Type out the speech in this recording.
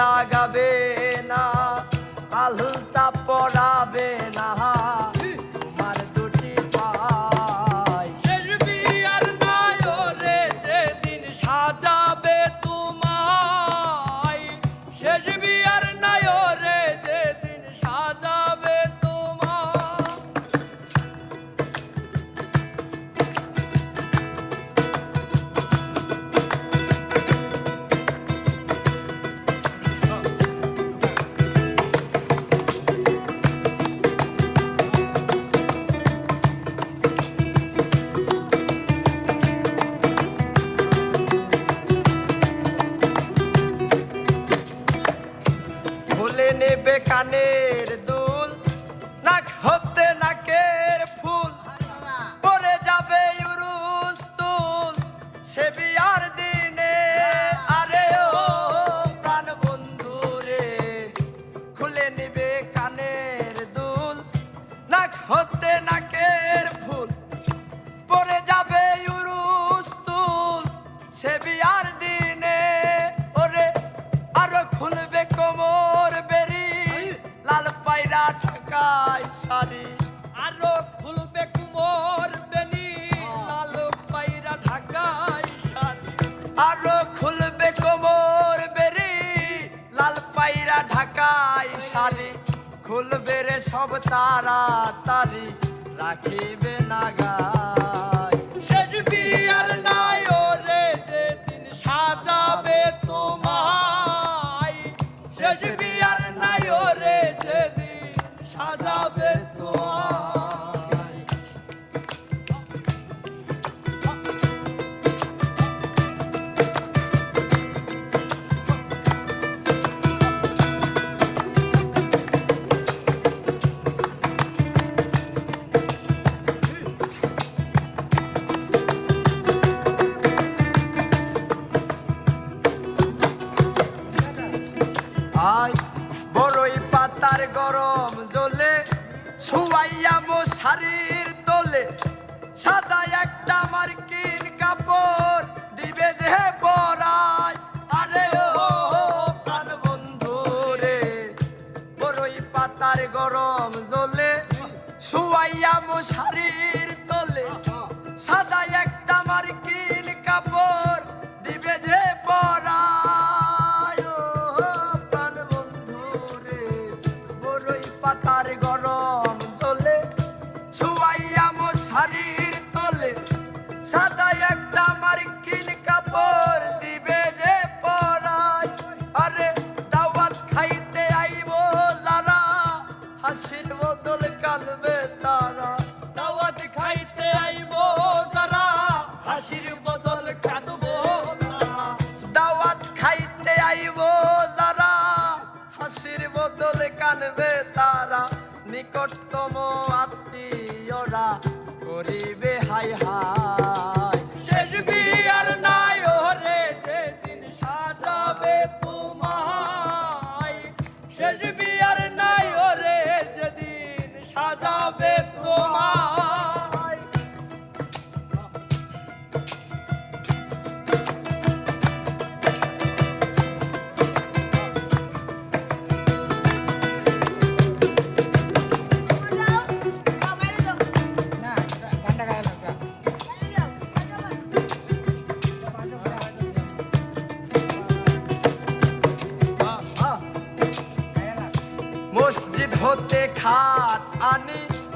লাগাবে না আলতা পড়াবে কানে খুলবে রে সব তারা, তারি রাখিবে নাগায় শেষ রে যেদিন সাজাবে তোমায়। শেষ বিয়ার রে যেদিন সাজাবে তোমায়। ভাই, বড়ই পাতার গরম জলে শুয়াইয়া মশারির তোলে সাদা একটা মার্কিন কাপড় দিবে যে পরায় আরে ও, প্রাণ বন্ধু রে। বড়ই পাতার গরম জলে শুয়াইয়া মশারির তোলে তারা নিকটতম আত্মীয়রা করিবে হাই হাই। হাতে আনি।